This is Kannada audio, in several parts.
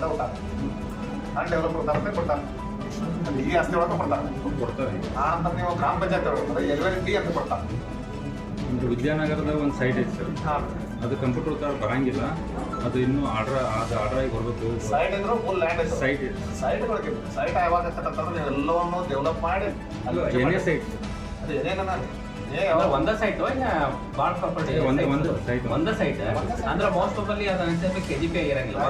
ಅಂತ ಕೊಡ್ತಾರೆ ಡೆವಲಪ್ ಕೊಡ್ತಾರೆ ಕೊಡ್ತಾರೆ ಈ ಆಸ್ತಿ ಒಳಗೆ ಕೊಡ್ತಾರೆ. ಕೊಡ್ತಾರೆ ನಾನಂತ ನೀವು ಗ್ರಾಮ ಪಂಚಾಯತ್ ಒಳಗೆ ಎಲ್ ಅಂತ ಕೊಡ್ತಾರೆ. ನಿಮ್ಮದು ವಿದ್ಯಾನಗರದ ಒಂದು ಸೈಟ್ ಐತೆ ಸರ್. ಅದು ಕಂಪ್ಯೂಟರ್ ತರ ಬರಂಗಿಲ್ಲ. ಅದು ಇನ್ನೂ ಆರ್ಡ್ರ್ ಅದು ಆರ್ಡ್ರ್ ಬರಬೇಕು. ಸೈಟ್ ಇದ್ರು ಫುಲ್ ಲ್ಯಾಂಡ್ ಐತೆ ಸೈಟ್ ಸೈಟ್ ಒಳಗೆ ಸೈಟ್ ಯಾವಾಗ ಅಂತಂದ್ರೆ ಎಲ್ಲವನ್ನು ಡೆವಲಪ್ ಮಾಡಿ ಅಲ್ಲ ಏನೇ ಸೈಟ್ ಅದು ಏನೇನ ಒಂದ ಸೈಟ್ ಇಲ್ಲ ಬಾಳ್ ಪ್ರಾಪರ್ಟಿ ಒಂದೇ- ಒಂದು site. ಒಂದ ಸೈಟ್ ಅಂದ್ರೆ ಮೋಸ್ಟ್ ಆಫ್ ಅಲ್ಲಿ ಕೆಜಿಪಿ ಅನ್ಸಬೇಕು ಕೆ ಜಿ ಪಿ ಆಗಿರಂಗಿಲ್ಲ.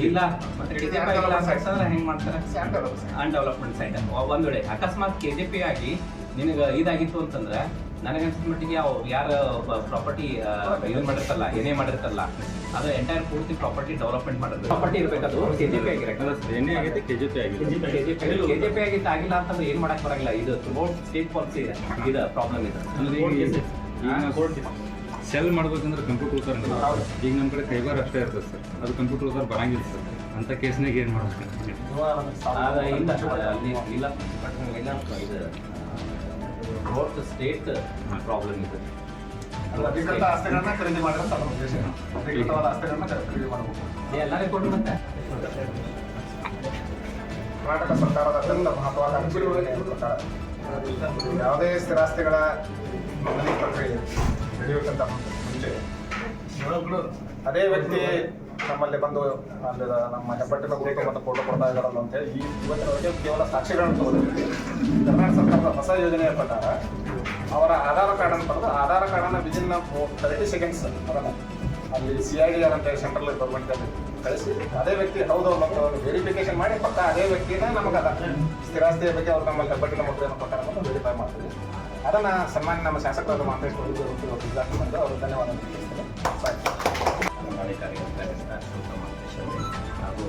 ಇಲ್ಲ ಮತ್ತೆ ಕೆ ಜಿ ಪಿ ಆಗಿಲ್ಲ ಅಂತಂದ್ರೆ ಹೆಂಗ್ ಮಾಡ್ತಾರೆ? ಸ್ಯಾಂಡಲ್ ಅನ್ಡೆವಲಪ್ಮೆಂಟ್ ಸೈಟ್ ಒಂದ್ ವೇಳೆ ಅಕಸ್ಮಾತ್ ಕೆ ಜಿ ಪಿ ಆಗಿ ನಿನಗ ಇದಾಗಿತ್ತು ಅಂತಂದ್ರೆ ನನಗೆ ಅನ್ಸಿದ ಮಟ್ಟಿಗೆ ಅವ್ರು ಯಾರು ಪ್ರಾಪರ್ಟಿ ಇದನ್ನ ಮಾಡಿರ್ತಲ್ಲ ಏನೇ ಮಾಡಿರ್ತಲ್ಲ ಅದು ಎಂಟೈರ್ ಪೂರ್ತಿ ಪ್ರಾಪರ್ಟಿ ಡೆವಲಪ್ಮೆಂಟ್ ಮಾಡಿದ್ರು ಪ್ರಾಪರ್ಟಿ ಇರಬೇಕು K G P K G P KJP ಆಗಿತ್ತು ಆಗಿಲ್ಲ ಅಂತಂದ್ರೆ ಏನ್ ಮಾಡಕ್ ಬರಲ್ಲ ಇದು ಸ್ಟೇಟ್ ಪಾಲಿಸಿ ಇದೆ. ಇದು ಪ್ರಾಬ್ಲಮ್ ಇದೆ. ಸೆಲ್ ಮಾಡ್ಬೇಕಂದ್ರೆ ಕಂಪ್ಯೂಟರ್ ಸರ್. ಈಗ ನಮ್ಮ ಕಡೆ ಕೈಬಾರ್ ಅಷ್ಟೇ ಇರ್ತದೆ ಸರ್ ಅದು ಕಂಪ್ಯೂಟರ್ ಸರ್ ಬರಂಗಿಲ್ಲ ಸರ್ ಅಂತ ಕೇಸ್ನಾಗ ಏನು ಮಾಡ್ಬೇಕು? ಇಲ್ಲ ಅಲ್ಲಿ ಇಲ್ಲ. ಇಲ್ಲ. ಇದು ಬೋತ್ ಸ್ಟೇಟ್ ಪ್ರಾಬ್ಲಮ್ ಇದೆ. ಅಧಿಕೃತ ಆಸ್ತಿಗಳನ್ನ ಖರೀದಿ ಉದ್ದೇಶ ಅಧಿಕೃತವಾದ ಆಸ್ತಿಗಳನ್ನ ಖರೀದಿ ಮಾಡಬೇಕು. ಎಲ್ಲರಿಗೂ ಕೊಟ್ಟು ಮತ್ತೆ ಕರ್ನಾಟಕ ಸರ್ಕಾರದ ಅತ್ಯಂತ ಮಹತ್ವಾಕಾಂಕ್ಷಿ ಪ್ರಕಾರ ಯಾವುದೇ ಸ್ಥಿರಾಸ್ತಿಗಳ ನೋಂದಣಿ ಪ್ರಕ್ರಿಯೆ ನಡೆಯುವುದಕ್ಕಿಂತ ಮುಂಚೆ ಅದೇ ವ್ಯಕ್ತಿ ನಮ್ಮಲ್ಲಿ ಬಂದು ಅಲ್ಲಿ ನಮ್ಮ ಹೆಬ್ಬಟ್ಟಿನ ಗುರುತು ಮತ್ತು ಫೋಟೋ ಕೊಡ್ತಾ ಇದ್ದಾರಲ್ಲ ಅಂತ ಹೇಳಿ ಈ ಇವತ್ತಿನವರೆಗೆ ಕೇವಲ ಸಾಕ್ಷಿಗಳನ್ನು ತಗೊಂಡಿದ್ದೀವಿ ಕರ್ನಾಟಕ ಯೋಜನೆಯ ಪ್ರಕಾರ ಅವರ ಆಧಾರ್ ಕಾರ್ಡ್ ಪಡೆದು ಆಧಾರ್ ಕಾರ್ಡನ್ನು ವಿದಿನ್ ತರ್ಟಿ ಸೆಕೆಂಡ್ಸ್ ಅದನ್ನು ಅಲ್ಲಿ ಸಿ ಐ ಡಿ ಆರ್ ಅಂತ ಸೆಂಟ್ರಲ್ ಗೌರ್ಮೆಂಟಲ್ಲಿ ಕಳಿಸಿ. ಅದೇ ವ್ಯಕ್ತಿ ಹೌದು ಮತ್ತು ವೆರಿಫಿಕೇಶನ್ ಮಾಡಿ ಪಕ್ಕ ಅದೇ ವ್ಯಕ್ತಿನ ನಮಗೆ ಅದ. ಸ್ಥಿರಾಸ್ತಿಯ ಬಗ್ಗೆ ಅವ್ರು ನಮ್ಮಲ್ಲಿ ಹೆಬ್ಬಟ್ಟಿನ ಮುದ್ರೆಯನ್ನು ಪ್ರಕಾರ ಅಂತ ವೆರಿಫೈ ಮಾಡ್ತೀವಿ. ಅದನ್ನು ಸನ್ಮಾನ್ಯ ನಮ್ಮ ಶಾಸಕರು ಮಾಡಿದ್ರು ಅವರು ಧನ್ಯವಾದ ಹಾಗೂ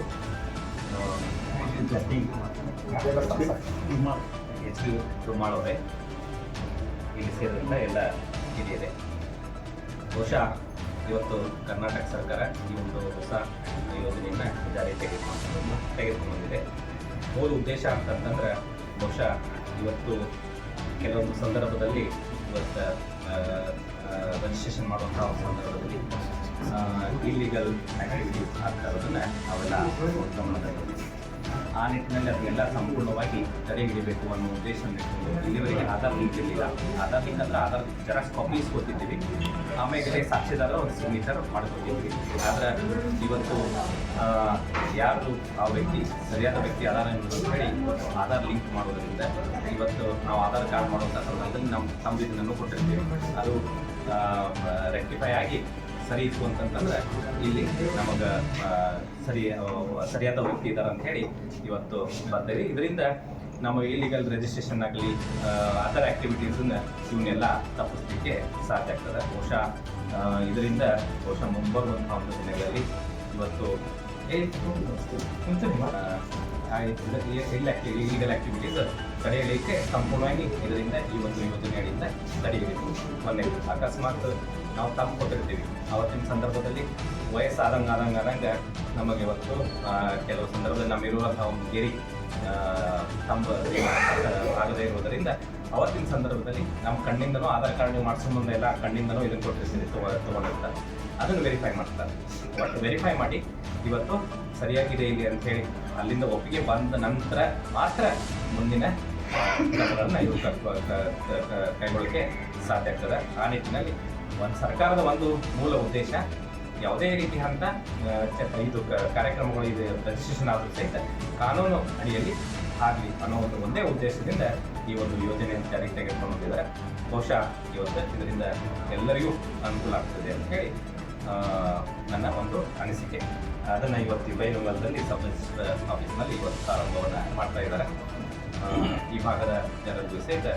ಅದೆಲ್ಲ ಶುರು ಅವರೇ ಇಲ್ಲಿ ಸೇರಿದಂಥ ಎಲ್ಲ ಹಿರಿಯರೆ ಬಹುಶಃ ಇವತ್ತು ಕರ್ನಾಟಕ ಸರ್ಕಾರ ಈ ಒಂದು ಹೊಸ ಯೋಜನೆಯನ್ನು ಜಾರಿಗೆ ತೆಗೆದುಕೊಂಡು ತೆಗೆದುಕೊಂಡು ಬಂದಿದೆ ಮೂಲ ಉದ್ದೇಶ ಅಂತಂತಂದ್ರೆ ಬಹುಶಃ ಇವತ್ತು ಕೆಲವೊಂದು ಸಂದರ್ಭದಲ್ಲಿ ಇವತ್ತು ರಿಜಿಸ್ಟ್ರೇಷನ್ ಮಾಡುವಂಥ ಸಂದರ್ಭದಲ್ಲಿ ಇಲ್ಲಿಗಲ್ ಆಕ್ಟಿವಿಟೀಸ್ ಆಗ್ತಾ ಇರೋದನ್ನು ಅವೆಲ್ಲ ಗಮನದಲ್ಲಿ ಆ ನಿಟ್ಟಿನಲ್ಲಿ ಅದನ್ನೆಲ್ಲ ಸಂಪೂರ್ಣವಾಗಿ ತಡೆ ಹಿಡಿಬೇಕು ಅನ್ನೋ ಉದ್ದೇಶ ಇಲ್ಲಿವರೆಗೆ ಆಧಾರ್ ಲಿಂಕ್ ಇರಲಿಲ್ಲ. Aadhaar link Aadhaar xerox copies ಕೊಟ್ಟಿದ್ದೀವಿ. ಆಮೇಲೆ ಸಾಕ್ಷಿದಾರ ಒಂದು ಸಿಗ್ನೇಚರ್ ಮಾಡ್ಕೊಟ್ಟಿದ್ವಿ ಆದ್ರೆ ಇವತ್ತು ಯಾರು ಆ ವ್ಯಕ್ತಿ, ಸರಿಯಾದ ವ್ಯಕ್ತಿ ಆಧಾರ ಅಂತ ಹೇಳಿ ಆಧಾರ್ ಲಿಂಕ್ ಮಾಡೋದ್ರಿಂದ ಇವತ್ತು ನಾವು ಆಧಾರ್ ಕಾರ್ಡ್ ಮಾಡುವಂಥ ಸಂದರ್ಭದಲ್ಲಿ ನಮ್ಮ ಸಂವಿಧಾನ ಕೊಟ್ಟಿರ್ತೀವಿ. ಅದು ರೆಕ್ಟಿಫೈ ಆಗಿ ಸರಿ ಇತ್ತು ಅಂತಂತಂದ್ರೆ ಇಲ್ಲಿ ನಮಗೆ ಸರಿ ಸರಿಯಾದ ವ್ಯಕ್ತಿ ಇದ್ದಾರೆ ಅಂತ ಹೇಳಿ ಇವತ್ತು ಬರ್ತೀವಿ ಇದರಿಂದ ನಮ್ಮ ಇಲ್ಲಿಗಲ್ ರಿಜಿಸ್ಟ್ರೇಷನ್ ಆಗಲಿ ಅದರ್ ಆ್ಯಕ್ಟಿವಿಟೀಸನ್ನ ಇವನ್ನೆಲ್ಲ ತಪ್ಪಿಸ್ಲಿಕ್ಕೆ ಸಾಧ್ಯ ಆಗ್ತದೆ ಬಹುಶಃ ಇದರಿಂದ ಬಹುಶಃ ಮುಂಬರುವಂಥ ಒಂದು ದಿನಗಳಲ್ಲಿ ಇವತ್ತು ಇಲ್ಲಿಗಲ್ ಆಕ್ಟಿವಿಟೀಸ್ ತಡೆಯಲಿಕ್ಕೆ ಸಂಪೂರ್ಣವಾಗಿ ಇದರಿಂದ ಈ ಒಂದು ಯೋಜನೆಗಳಿಂದ ತಡೆಯಬೇಕು. ಮೊನ್ನೆ ಅಕಸ್ಮಾತ್ ನಾವು ತಪ್ಪು ಕೊಟ್ಟಿರ್ತೀವಿ. ಅವತ್ತಿನ ಸಂದರ್ಭದಲ್ಲಿ ವಯಸ್ಸಾದಂಗೆ ಆದಂಗೆ ಆದಂಗೆ ನಮಗೆ ಇವತ್ತು ಕೆಲವು ಸಂದರ್ಭದಲ್ಲಿ ನಮ್ಮಿರುವಂಥ ಒಂದು ಗೆರಿ ತಂಬ ಆಗದೇ ಇರುವುದರಿಂದ ಅವತ್ತಿನ ಸಂದರ್ಭದಲ್ಲಿ ನಮ್ಮ ಕಣ್ಣಿಂದನೂ ಆಧಾರ್ ಕಾರ್ಡ್ ನೀವು ಮಾಡಿಸೋ ಮುಂದೆ ಎಲ್ಲ ಕಣ್ಣಿಂದನೂ ಇದನ್ನು ಕೊಟ್ಟಿರ್ತೀನಿ ತೊಗೊಂಡಿರ್ತಾರೆ ಅದನ್ನು ವೆರಿಫೈ ಮಾಡ್ತಾರೆ. ಬಟ್ ವೆರಿಫೈ ಮಾಡಿ, ಇವತ್ತು ಸರಿಯಾಗಿದೆ ಇಲ್ಲಿ ಅಂತ ಹೇಳಿ ಅಲ್ಲಿಂದ ಒಪ್ಪಿಗೆ ಬಂದ ನಂತರ ಮಾತ್ರ ಮುಂದಿನ ಕ್ರಮಗಳನ್ನು ಇವರು ಕೈಗೊಳ್ಳಕ್ಕೆ ಸಾಧ್ಯ ಆಗ್ತದೆ. ಆ ನಿಟ್ಟಿನಲ್ಲಿ ಒಂದು ಸರ್ಕಾರದ ಒಂದು ಮೂಲ ಉದ್ದೇಶ ಯಾವುದೇ ರೀತಿ ಹಂತ ಆ, ಚ- ಇದು ಕಾರ್ಯಕ್ರಮಗಳು ಇದು ರಿಜಿಸ್ಟ್ರೇಷನ್ ಸಹಿತ ಕಾನೂನು ಅಡಿಯಲ್ಲಿ ಆಗಲಿ ಅನ್ನೋ ಒಂದು ಒಂದೇ ಉದ್ದೇಶದಿಂದ ಈ ಒಂದು ಯೋಜನೆಯನ್ನು ಜಾರಿಗೆ ತೆಗೆದುಕೊಂಡು ಹೋಗಿದ್ದಾರೆ ಬಹುಶಃ ಇವತ್ತು ಇದರಿಂದ ಎಲ್ಲರಿಗೂ ಅನುಕೂಲ ಆಗ್ತದೆ ಅಂತ ಹೇಳಿ ನನ್ನ ಒಂದು ಅನಿಸಿಕೆ. ಅದನ್ನು ಇವತ್ತು ಬೈಲುಂಗಲದಲ್ಲಿ ಸಬ್ ರಿಜಿಸ್ಟರ್ ಆಫೀಸ್ನಲ್ಲಿ ಇವತ್ತು ಪ್ರಾರಂಭವನ್ನು ಮಾಡ್ತಾ ಇದ್ದಾರೆ. ಈ ಭಾಗದ ಜನರಿಗೂ ಸಹಿತ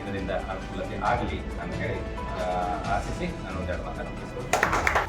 ಇದರಿಂದ ಅನುಕೂಲತೆ ಆಗಲಿ ಅಂತ ಹೇಳಿ ಆಶಿಸಿ ನಾನು ಎರಡು ಮಾತನ್ನು